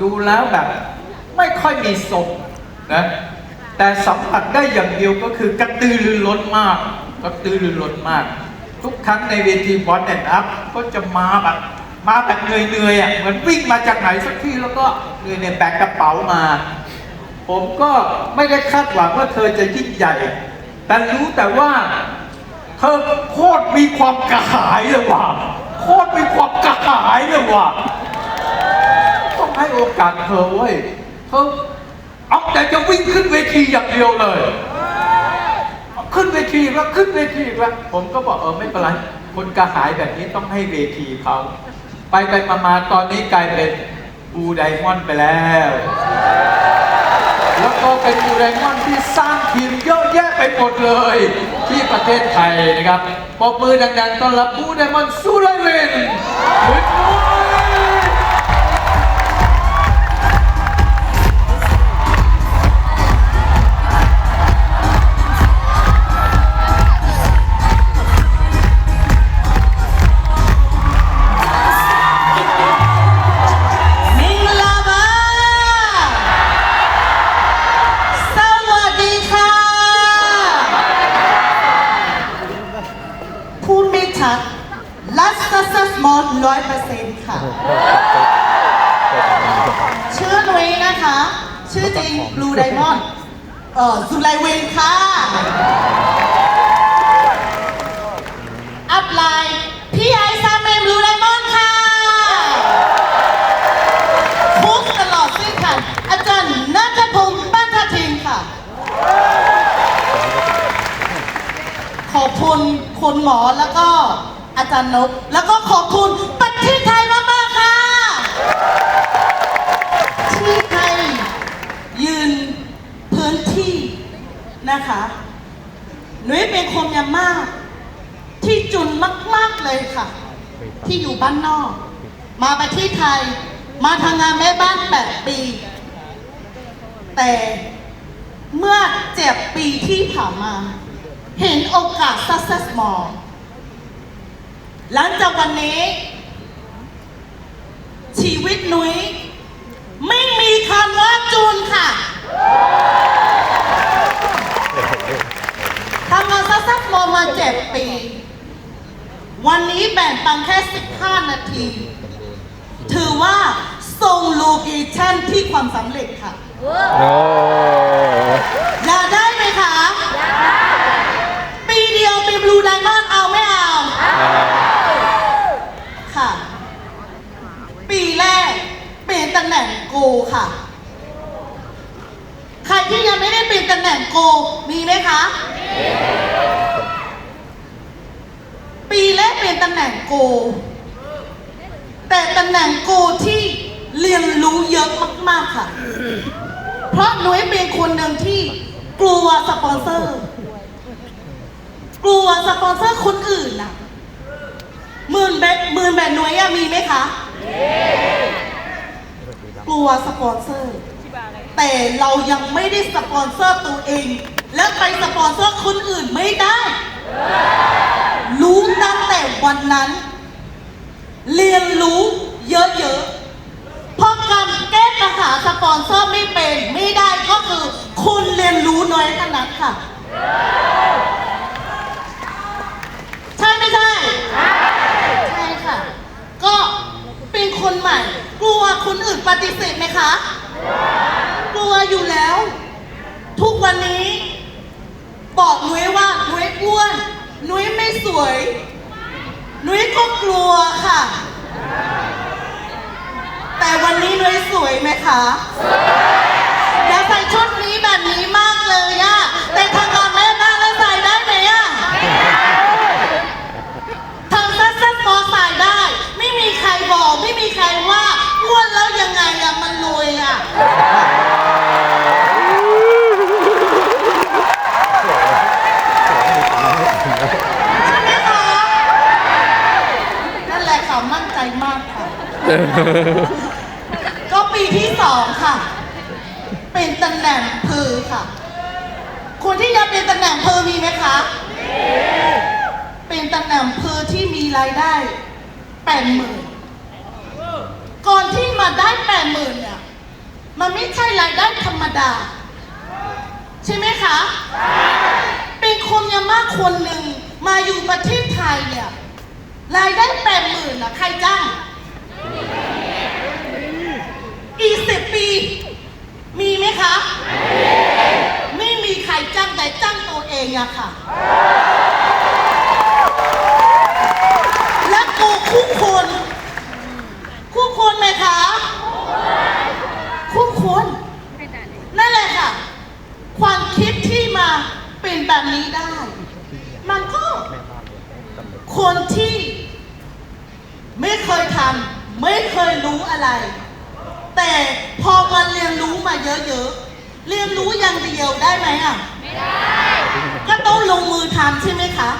ดูแล้วแบบไม่ค่อยมีทรงนะแต่สัมผัสได้อย่างเดียวก็คือกระตือรือร้นมากกระตือรือร้นมาก ทุกครั้งในเวทีบอลแอนด์อัพก็จะมาแบบมาแบบเหนื่อยๆอะเหมือนวิ่งมาจากไหนสักที่แล้วก็เหนื่อยๆแบกกระเป๋ามา ผมก็ไม่ได้คาดหวังว่าเธอจะยิ่งใหญ่ แต่รู้แต่ว่า เธอโคตรมีความกระหายเลยว่ะโคตรมีความกระหายเลยว่ะ ให้โอกาสเธอเว้ยเธอเอาแต่จะวิ่งขึ้นเวทีอย่างเดียวเลย ขึ้นเวทีแล้วขึ้นเวทีแล้วผมก็บอกเออไม่เป็นไรคนกระหายแบบนี้ต้องให้เวทีเขาไปไปมามาตอนนี้กลายเป็นบูไดมอนไปแล้ว แล้วก็เป็นบูไดมอนที่สร้างทีมเยอะแยะไปหมดเลย ที่ประเทศไทยนะครับปรบมือดังๆต้อนรับบูไดมอนสุรเวน ลัสซัสมอลร้อยเปอร์เซ็นต์ค่ะ ชื่อนุ้ยนะคะ ชื่อจริงบลูไดมอนด์เอ่อสุไลเวนค่ะ อัพไลน์พี่ไอซาเมมบลูไดมอนด์ค่ะคุกตลอดเส้นทางอาจารย์นัทพงศ์บ้านท่าทิงค่ะ ขอบคุณคุณหมอแล้วก็ อาจารย์นกแล้วก็ขอบคุณประเทศไทยมากๆค่ะ ที่ไทยยืนพื้นที่นะคะหนุ้ยเป็นคนยามาที่จุนมาก ๆเลยค่ะ ที่อยู่บ้านนอก มาประเทศไทย มาทำงานแม่บ้านแปดปี แต่เมื่อเจ็ดปีที่ผ่านมา เห็นโอกาส success more หลังจากวันนี้ ชีวิตนุ้ยไม่มีคำว่าจูนค่ะทำงาน success more มาเจ็ดปี วันนี้แบ่งปันแค่ 15 นาที ถือว่าส่งโลเคชั่นที่ความสำเร็จค่ะ โอ้ อยากได้ไหมคะ ปีเดียวเป็นบลูไดมอนด์เอาไม่เอา ค่ะ ปีแรกเป็นตำแหน่งโกค่ะ ใคร ที่ยังไม่ได้เป็นตำแหน่งโก มีไหมคะ ปีแรกเป็นตำแหน่งโก แต่ตำแหน่งโกที่เรียนรู้เยอะมากๆค่ะ เพราะหนุ้ยเป็นคนหนึ่งที่กลัวสปอนเซอร์ กลัวสปอนเซอร์คนอื่นน่ะหมื่นแบบหมื่นแบบหนุ้ยอะมีไหมคะ กลัวสปอนเซอร์ แต่เรายังไม่ได้สปอนเซอร์ตัวเอง และไปสปอนเซอร์คนอื่นไม่ได้ รู้ตั้งแต่วันนั้น เรียนรู้เยอะๆเพราะการแก้ปัญหาสปอนเซอร์ไม่เป็นไม่ได้ก็คือคุณเรียนรู้น้อยขนาดค่ะ ใช่ไม่ใช่ใช่ค่ะ ก็เป็นคนใหม่ กลัวคนอื่นปฏิเสธไหมคะ กลัวอยู่แล้ว ทุกวันนี้ บอกนุ้ยว่านุ้ยอ้วน นุ้ยไม่สวย นุ้ยก็กลัวค่ะ แต่วันนี้นุ้ยสวยไหมคะอยากใส่ชุดนี้แบบนี้มาก นั่นแหละค่ะมั่นใจมากค่ะ ก็ปีที่สองค่ะ เป็นตำแหน่งพือค่ะ คนที่อยากเป็นตำแหน่งพือมีไหมคะ เป็นตำแหน่งพือที่มีรายได้แปดหมื่นก่อนที่มาได้แปดหมื่นเนี่ย มันไม่ใช่รายได้ธรรมดา ใช่ไหมคะ เป็นคนยามาคนหนึ่งมาอยู่ประเทศไทยเนี่ยรายได้แปดหมื่นนะใครจ้างอีกสิบปี มีไหมคะ ไม่มีใครจ้างแต่จ้างตัวเองอะค่ะ และกูคู่คนคู่คนไหมคะ คู่คน นั่นแหละค่ะ ความคิดที่มาเป็นแบบนี้ได้ มันก็คนที่ไม่เคยทำไม่เคยรู้อะไร แต่พอมาเรียนรู้มาเยอะๆ เรียนรู้อย่างเดียวได้ไหมอะ ไม่ได้ ก็ต้องลงมือทำใช่ไหมคะ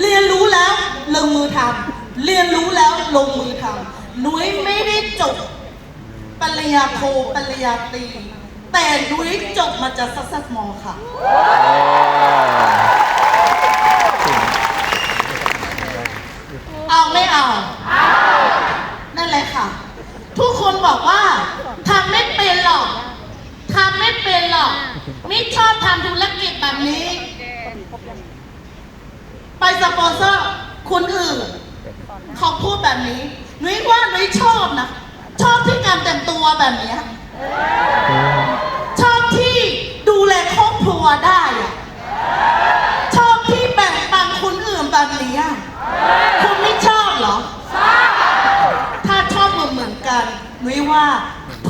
เรียนรู้แล้วลงมือทำเรียนรู้แล้วลงมือทำหนุ้ยไม่ได้จบปริญญาโทปริญญาตรี แต่นุ้ยจบมาจากซัสซัสมอค่ะ เอาไม่เอา นั่นแหละค่ะ ทุกคนบอกว่าทำไม่เป็นหรอกทำไม่เป็นหรอก ไม่ชอบทำธุรกิจแบบนี้ ไปสปอนเซอร์คนอื่นเขาพูดแบบนี้ นุ้ยว่านุ้ยชอบนะ ชอบที่การแต่งตัวแบบนี้ ชอบที่ดูแลครอบครัวได้อะชอบที่แบ่งปันคนอื่นแบบนี้อะคุณไม่ชอบเหรอ ถ้าชอบเหมือนเหมือนกันนุ้ยว่า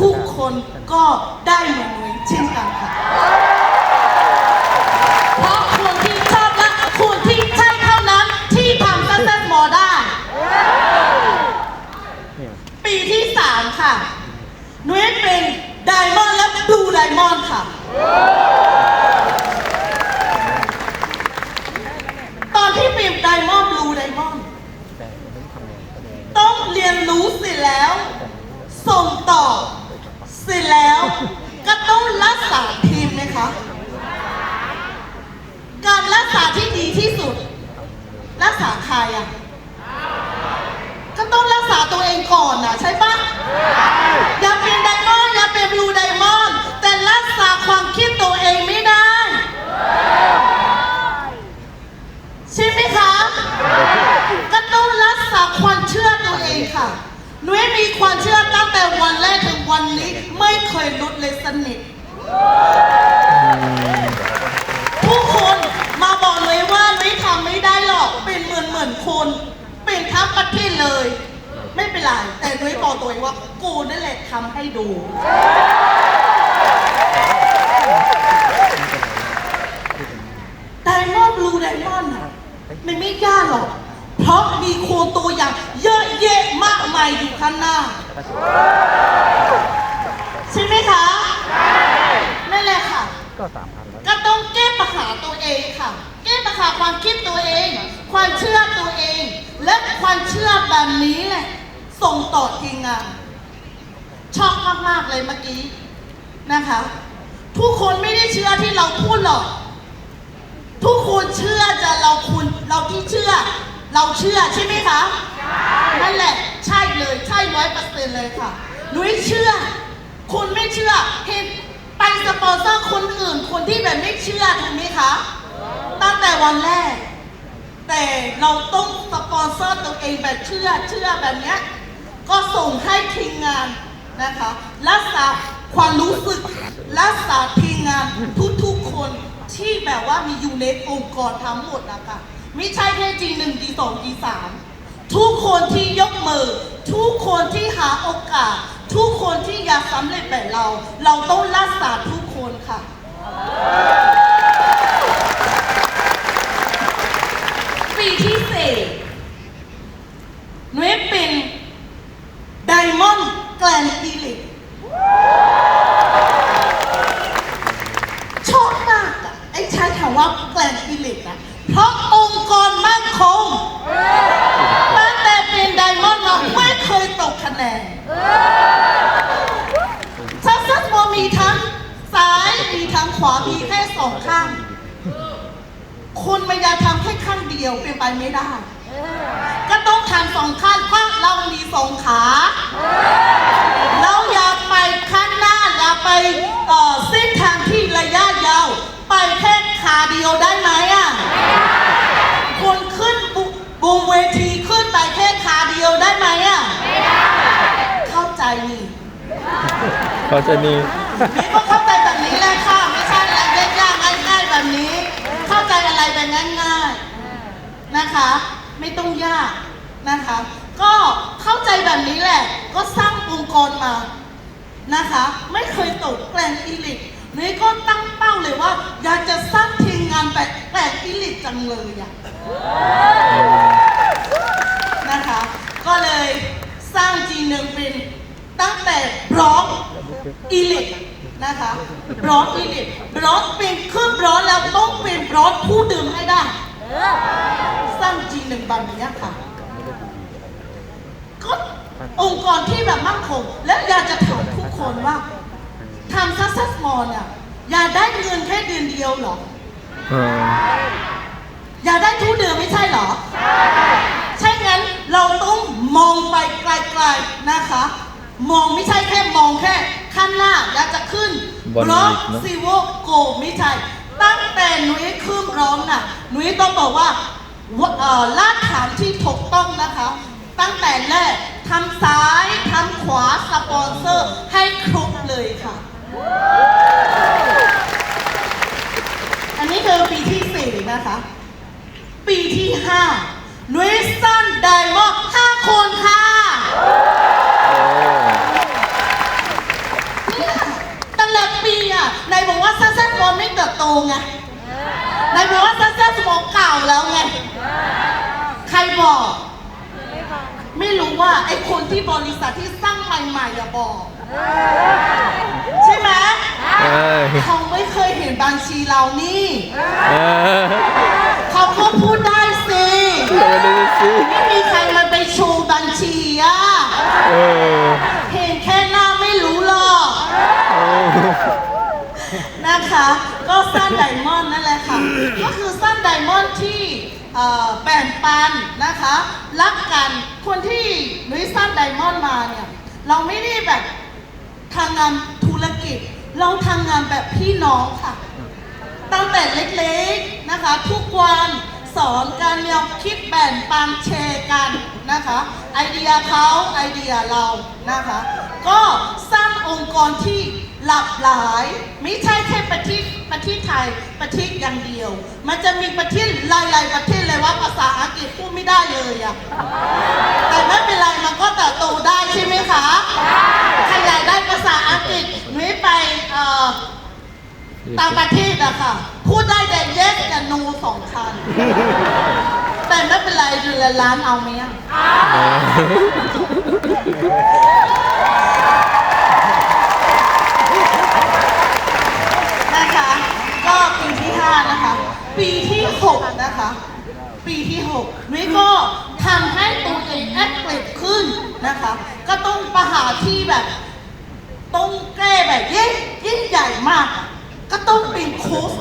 ทุกคนก็ได้เหมือนนุ้ยเช่นกันค่ะำให้ดูไดมอนด์บลูไดมอนด์อะมันไม่ยากหรอก เพราะมีโคนตัวอย่างเยอะแยะมากมายอยู่ข้างหน้า ใช่ไหมคะนั่นแหละค่ะ ก็สามพันแล้ว ก็ต้องแก้ปัญหาตัวเองค่ะ แก้ปัญหาความคิดตัวเอง ความเชื่อตัวเอง และความเชื่อแบบนี้แหละ ส่งต่อทีมงาน ชอบมากๆเลยเมื่อกี้นะคะ ทุกคนไม่ได้เชื่อที่เราพูดหรอก ทุกคนเชื่อจะเราคุณเราที่เชื่อ เราเชื่อใช่ไหมคะนั่นแหละใช่เลยใช่ร้อยเปอร์เซ็นต์เลยค่ะหนุ้ยเชื่อ คุณไม่เชื่อเห็นไปสปอนเซอร์คนอื่น คนที่แบบไม่เชื่อถูกไหมคะ ตั้งแต่วันแรก แต่เราต้องสปอนเซอร์ตัวเองแบบเชื่อเชื่อแบบเนี้ยก็ส่งให้ทีมงาน นะคะรักษาความรู้สึกรักษาทีมงานทุกๆคนที่แบบว่ามีอยู่ในองค์กรทั้งหมดนะคะไม่ใช่แค่จีหนึ่งจีสองจีสามทุกคนที่ยกมือ ทุกคนที่หาโอกาส ทุกคนที่อยากสำเร็จแบบเรา เราต้องรักษาทุกคนค่ะปีที่สี่นุ้ยเป็นไดมอนด์ แกลนอีลิกชอบมากอะไอ้ใช้คำว่าแกลนอีลิกนะเพราะองค์กรมั่นคงตั้งแต่เป็นไดมอนด์มาไม่เคยตกคะแนนซักซักโมมีทั้งซ้ายมีทั้งขวามีแค่สองข้าง คุณไม่อยากทำแค่ข้างเดียวเป็นไปไม่ได้ ก็ต้องทำสองข้างเพราะเรามีสองขา ไปเส้นทางที่ระยะยาว ไปแค่คาเดียวได้ไหมอะได้คนขึ้นบูมเวทีขึ้นไปแค่คาเดียวได้ไหมอะไม่ได้เข้าใจนี่เข้าใจนี่นี่ก็เข้าใจแบบนี้แหละค่ะ ไม่ใช่อะไรยากๆง่ายแบบนี้ เข้าใจอะไรแบบง่ายๆนะคะ ไม่ต้องยากนะคะ ก็เข้าใจแบบนี้แหละ ก็สร้างองค์กรมา นะคะ ไม่เคยตกแกลงอิลิทนี่ก็ตั้งเป้าเลยว่า อยากจะสร้างทีมงานแบบแกลงอิลิทจังเลยอะนะคะ ก็เลยสร้างจีหนึ่งเป็นตั้งแต่บล็อกอิลิทนะคะบล็อกอิลิทบล็อกเป็นคือบล็อกแล้วต้องเป็นบล็อกผู้ดื่มให้ได้สร้างจีหนึ่งแบบนี้ค่ะก็องค์กรที่แบบมั่นคงและอยากจะถาม คนว่าทำซัสซัสมอลเนี่ยอยากได้เงินแค่เดือนเดียวเหรอเอออยากได้ทุกเดือนไม่ใช่เหรอ ใช่งั้นเราต้องมองไปไกลๆนะคะ มองไม่ใช่แค่มองแค่ข้างหน้าอยากจะขึ้นบล็อกซีโวโกไม่ใช่ตั้งแต่หนุ้ยขึ้นร้องน่ะหนุ้ยต้องบอกว่าว่าเอ่อลาดฐานที่ถูกต้องนะคะ ตั้งแต่แรก ทำซ้ายทำขวาสปอนเซอร์ให้ครบเลยค่ะ อันนี้คือปีที่สี่นะคะ ปีที่ห้านุ้ยซันไดมอนห้าคนค่ะเนี่ยตั้งแต่ปีอะนายบอกว่าซันซันมอนไม่เติบโตไงนายบอกว่าซันซันสมองเก่าแล้วไง ใครบอก ว่าไอ้คนที่บริษัทที่สร้างใหม่ๆอะบอก ใช่ไหมเออเขาไม่เคยเห็นบัญชีเรานี่เออเขาก็พูดได้สิเออดูสิไม่มีใครมาไปโชว์บัญชีอะเออเห็นแค่หน้าไม่รู้หรอก เออ นะคะ ก็สั้นไดมอนด์นั่นแหละค่ะ ก็คือสั้นไดมอนด์ที่เอ่อแบ่งปัน นะคะ รักกันคนที่นุ้ยสั้นไดมอนด์มาเนี่ย เราไม่ได้แบบทางงานธุรกิจ เราทำงานแบบพี่น้องค่ะ ตั้งแต่เล็กๆนะคะ ทุกวันสอนการแนวคิดแบ่งปันแชร์กันนะคะ ไอเดียเขาไอเดียเรานะคะ ก็สร้างองค์กรที่หลากหลาย ไม่ใช่แค่ประเทศ ประเทศไทยประเทศอย่างเดียว มันจะมีประเทศหลายๆประเทศเลยว่าภาษาอังกฤษพูดไม่ได้เลยอะแต่ไม่เป็นไรมันก็เติบโตได้ใช่ไหมคะใครอยากได้ภาษาอังกฤษนุ้ยไปเอ่อต่างประเทศอะค่ะ พูดได้แต่ yes กับ no สองคันแต่ไม่เป็นไรเดือนละล้านเอาไหมอะนะคะ ก็ปีที่ 5 นะคะ ปีที่ 6 นะคะ ปีที่ 6นุ้ยก็ทำให้ตัวเองแอคทีฟขึ้นนะคะ ก็ต้องประหาที่แบบ ต้องแก้แบบยิ่งยิ่งใหญ่มาก ก็ต้องเป็นโค้ช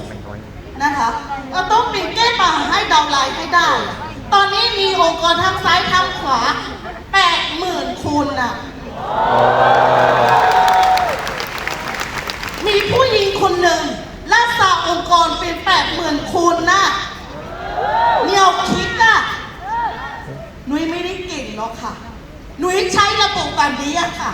นะคะก็ต้องเป็นแก้ปัญหาให้ดาวไลน์ให้ได้ ตอนนี้มีองค์กรทั้งซ้ายทั้งขวาแปดหมื่นคนน่ะมีผู้หญิงคนหนึ่ง องค์กรเป็นแปดหมื่นคนน่ะเนียวคิดน่ะหนุ้ยไม่ได้เก่งหรอกค่ะหนุ้ยใช้ระบบแบบนี้อะค่ะ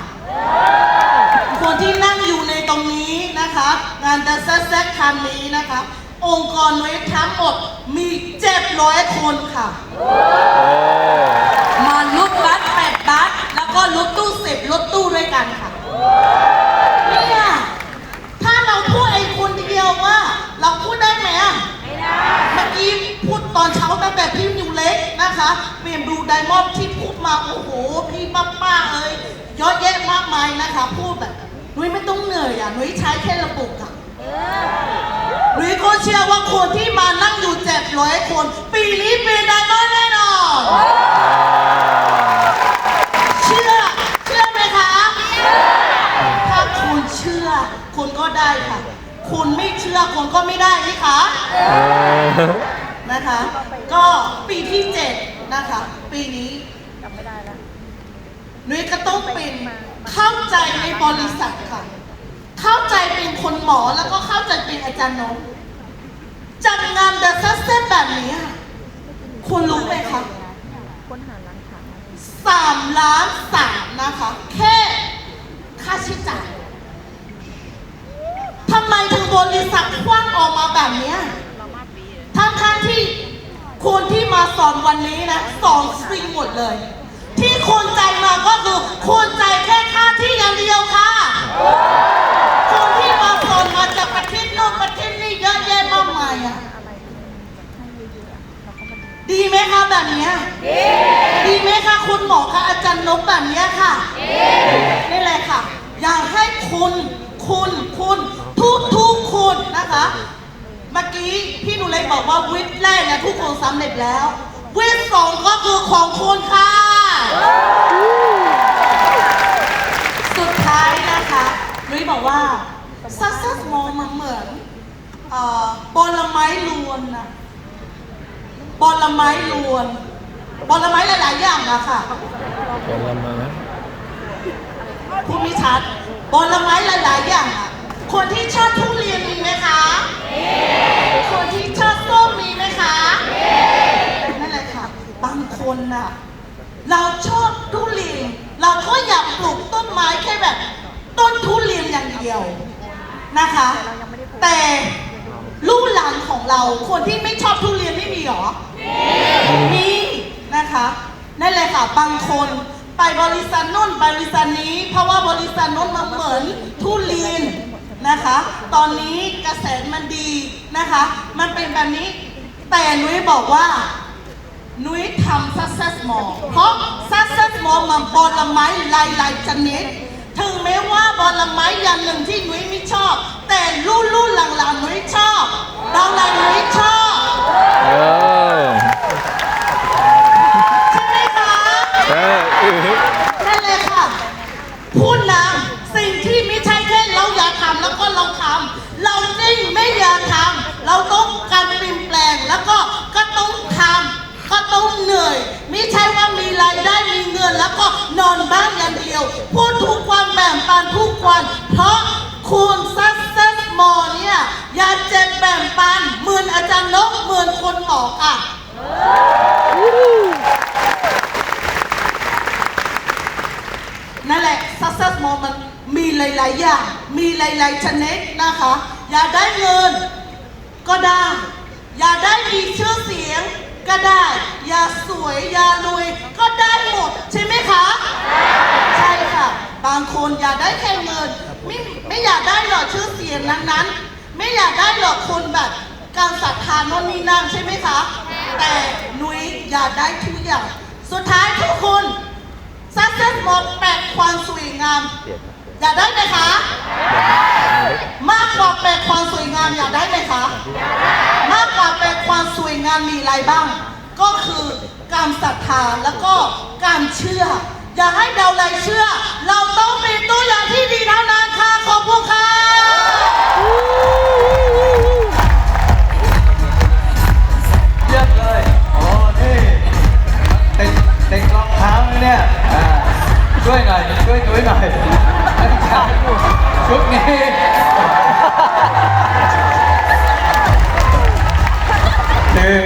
คนที่นั่งอยู่ในตรงนี้นะคะงานดัซเซ็ตคันนี้นะคะ องค์กรไว้ทั้งหมดมีเจ็ดร้อยคนค่ะ มารถบัสแปดบัสแล้วก็รถตู้สิบรถตู้ด้วยกันค่ะ เนี่ยถ้าเราพูดไอ้คนเดียวว่า เราพูดได้ไหมอะไม่ได้เมื่อกี้พูดตอนเช้าตั้งแต่พี่นิวเล็กนะคะเปลี่ยนดูไดมอนด์ที่พูดมาโอ้โห พี่ป้าป้าเอ้ยเยอะแยะมากมายนะคะ พูดแบบนุ้ยไม่ต้องเหนื่อยอะนุ้ยใช้แค่ระบบอะนุ้ยก็เชื่อว่าคนที่มานั่งอยู่เจ็ดร้อยคน ปีนี้เป็นไดมอนด์แน่นอนเชื่อ เชื่อไหมคะถ้าคุณเชื่อคุณก็ได้ค่ะ คุณไม่เชื่อคุณก็ไม่ได้นี่คะเออนะคะ ก็ปีที่เจ็ดนะคะ ปีนี้นุ้ยก็ต้องเป็นเข้าใจในบริษัทค่ะ เข้าใจเป็นคนหมอแล้วก็เข้าใจเป็นอาจารย์นงจัดงานเดอะซัสเซนแบบนี้ค่ะคุณรู้ไหมคะค้นหาร้านค้าสามล้านสามนะคะ แค่ค่าใช้จ่าย บริษัทคว้างออกมาแบบนี้ทั้งทั้งที่คนที่มาสอนวันนี้นะสอนสิ่งหมดเลย ที่คนใจมาก็คือคนใจแค่ค่าที่อย่างเดียวค่ะ คนที่มาสอนมาจากประเทศโน้นประเทศนี้เยอะแยะมากมายอะดีไหมคะแบบนี้ดีไหมคะคุณหมอคะอาจารย์นกแบบนี้ค่ะนี่แหละค่ะ อยากให้คุณคุณคุณ ทุกทุกๆคนนะคะ เมื่อกี้พี่หนูเลยบอกว่าวิทย์แรกเนี่ยทุกคนสำเร็จแล้ววิทย์สองก็คือของคุณค่ะ สุดท้ายนะคะนุ้ยบอกว่า success mall มันเหมือนเอ่อผลไม้รวนนะผลไม้รวนผลไม้หลายๆอย่างอะค่ะผลไม้พูดไม่ชัดผลไม้หลายๆอย่างอะ คนที่ชอบทุเรียนมีไหมคะคนที่ชอบส้มมีไหมคะนั่นแหละค่ะ บางคนน่ะ เราชอบทุเรียน เราก็อยากปลูกต้นไม้แค่แบบ ต้นทุเรียนอย่างเดียวนะคะ แต่ลูกหลานของเรา คนที่ไม่ชอบทุเรียนไม่มีหรอ มีนะคะนั่นแหละค่ะ บางคนไปบริษัทนู่นบริษัทนี้ เพราะว่าบริษัทนู้นมันเหมือนทุเรียน นะคะ ตอนนี้กระแสมันดีนะคะ มันเป็นแบบนี้ แต่นุ้ยบอกว่า นุ้ยทำ success mall เพราะ success mall มันผลไม้หลายๆชนิด ถึงแม้ว่าผลไม้อย่างหนึ่งที่นุ้ยไม่ชอบ แต่รุ่นรุ่นๆหลังๆนุ้ยชอบเราหลังนุ้ยชอบเออใช่ไหมคะใช่นั่นเลยค่ะพูดนำำแล้วก็เราทำเราจริงไม่อยากทำเราต้องการเปลี่ยนแปลงแล้วก็ก็ต้องทำก็ต้องเหนื่อย ไม่ใช่ว่ามีรายได้มีเงินแล้วก็นอนบ้านอย่างเดียว พูดทุกวันแบ่งปันทุกวัน เพราะคุณซัสเซสมอเนี่ยอยาเจ็บแบ่งปันเหมือนอาจารย์นกเหมือนคนหมอค่ะนั่นแหละ success mall มัน มีหลาย ๆ อย่าง มีหลาย ๆ ชนิดนะคะ อยากได้เงินก็ได้ อยากได้มีชื่อเสียงก็ได้ อยากสวย อยากรวยก็ได้หมดใช่ไหมคะ ใช่ค่ะ บางคนอยากได้แค่เงิน ไม่ไม่อยากได้หรอกชื่อเสียงนั้นๆ ไม่อยากได้หรอกคนแบบการศรัทธาโน่นนี่นั่นใช่ไหมคะ แต่นุ้ยอยากได้ทุกอย่าง สุดท้ายทุกคนซักเซสมอแปดความสวยงาม อยากได้ไหมคะ มากกว่าแปดความสวยงามอยากได้ไหมคะ มากกว่าแปดความสวยงามมีอะไรบ้าง ก็คือการศรัทธาแล้วก็การเชื่อ อย่าให้เราเลยเชื่อ เราต้องเป็นตัวอย่างที่ดีเท่านั้นค่ะ ขอบคุณค่ะเยี่ยมเลยโอ้นี่ติดติดรองเท้าไหมเนี่ยอ่าช่วยหน่อยช่วยนุ้ยหน่อย ชุดนี้คือ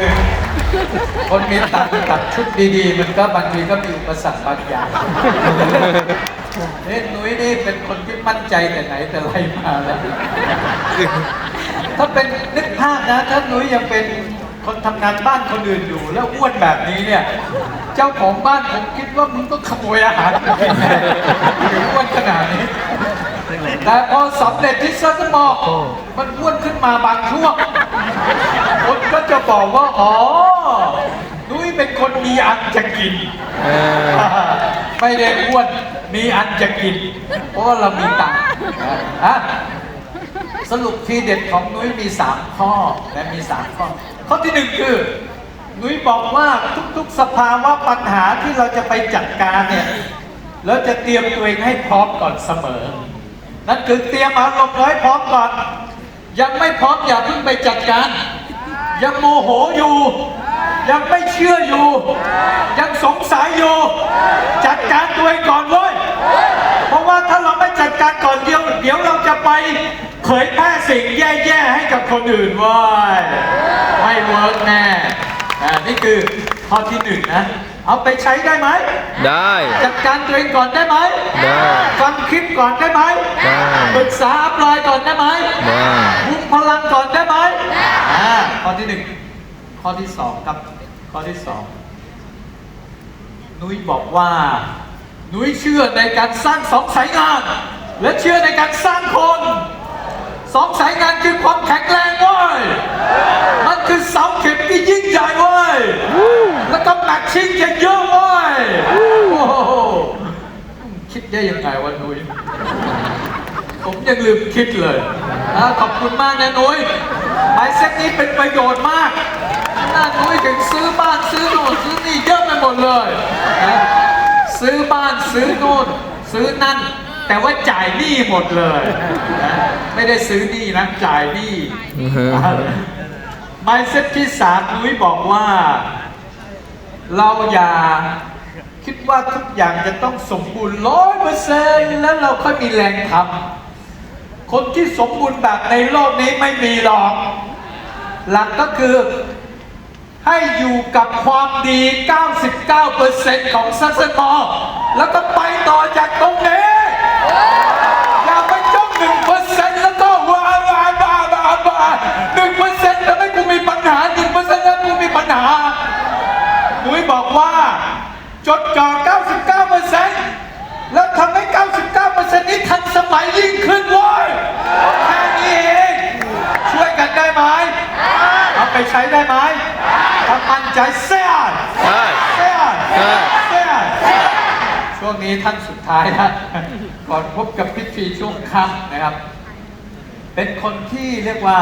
คนมีตังค์ตัดชุดดีๆ มันก็บางทีก็มีอุปสรรคบางอย่างนี่นุ้ยนี่เป็นคนที่มั่นใจแต่ไหนแต่ไรมาแล้วถ้าเป็นนึกภาพนะ ถ้านุ้ยยังเป็นคนทำงานบ้านคนอื่นอยู่แล้วอ้วนแบบนี้เนี่ย เจ้าของบ้านผมคิดว่ามึงต้องขโมยอาหารมากินแน่ถึงอ้วนขนาดนี้ แต่พอสำเร็จที่ซัสมอมันอ้วนขึ้นมาบางช่วงคนก็จะบอกว่า อ๋อ นุ้ยเป็นคนมีอันจะกินเออไม่ได้อ้วน มีอันจะกิน เพราะว่าเรามีตังค์อะสรุปทีเด็ดของนุ้ยมี 3 ข้อและมี 3 ข้อ ข้อที่หนึ่งคือ นุ้ยบอกว่าทุกๆ สภาวะปัญหาที่เราจะไปจัดการเนี่ยเราจะเตรียมตัวเองให้พร้อมก่อนเสมอ นั่นคือเตรียมอารมณ์ไว้พร้อมก่อน ยังไม่พร้อมอย่าเพิ่งไปจัดการ ยังโมโหอยู่ ยังไม่เชื่ออยู่ ยังสงสัยอยู่ จัดการตัวเองก่อนเว้ยเพราะว่าถ้าเราไม่จัดการก่อนเดียว เดี๋ยวเราจะไปเผยแพร่สิ่งแย่ๆให้กับคนอื่นเว้ยไม่เวิร์กแน่อ่นี่คือข้อที่หนึ่งนะ เอาไปใช้ได้ไหม ได้ จัดการตัวเองก่อนได้ไหม ได้ ฟังคลิปก่อนได้ไหม ได้ปรึกษาอัพไลน์ก่อนได้ไหม ได้บุกพลังก่อนได้ไหมอ่าข้อที่หนึ่ง ข้อที่สองครับ ข้อที่สอง นุ้ยบอกว่า นุ้ยเชื่อในการสร้างสองสายงาน และเชื่อในการสร้างคน สองสายงานคือความแข็งแรงเว้ยมันคือเสาเข็มที่ยิ่งใหญ่เว้ยแล้วก็แมทชิ่งจะเยอะเว้ยคิดได้ยังไงวะนุ้ยผมยังลืมคิดเลยขอบคุณมากนะนุ้ยไม้เซ็ตนี้เป็นประโยชน์มากน่านุ้ยถึงซื้อบ้านซื้อโน่นซื้อนี่เยอะไปหมดเลย ซื้อบ้านซื้อโน่นซื้อนั่น แต่ว่าจ่ายหนี้หมดเลยนะไม่ได้ซื้อหนี้นะจ่ายหนี้ ไม้เซ็ตที่สามนุ้ยบอกว่า เราอย่าคิดว่าทุกอย่างจะต้องสมบูรณ์ร้อยเปอร์เซ็นต์แล้วเราค่อยมีแรงทำคนที่สมบูรณ์แบบในโลกนี้ไม่มีหรอก หลักก็คือให้อยู่กับความดี 99%ของซัสมอแล้วก็ไปต่อจากตรงนี้ จดจ่อ 99เปอร์เซ็นต์แล้วทำให้ 99เปอร์เซ็นต์นี้ทันสมัยยิ่งขึ้นเว้ยแค่นี้เองช่วยกันได้ไหมเอาไปใช้ได้ไหมถ้ามั่นใจเสียดเสียดเสียดช่วงนี้ท่านสุดท้ายนะก่อนพบกับพิธีช่วงค่ำนะครับ เป็นคนที่เรียกว่า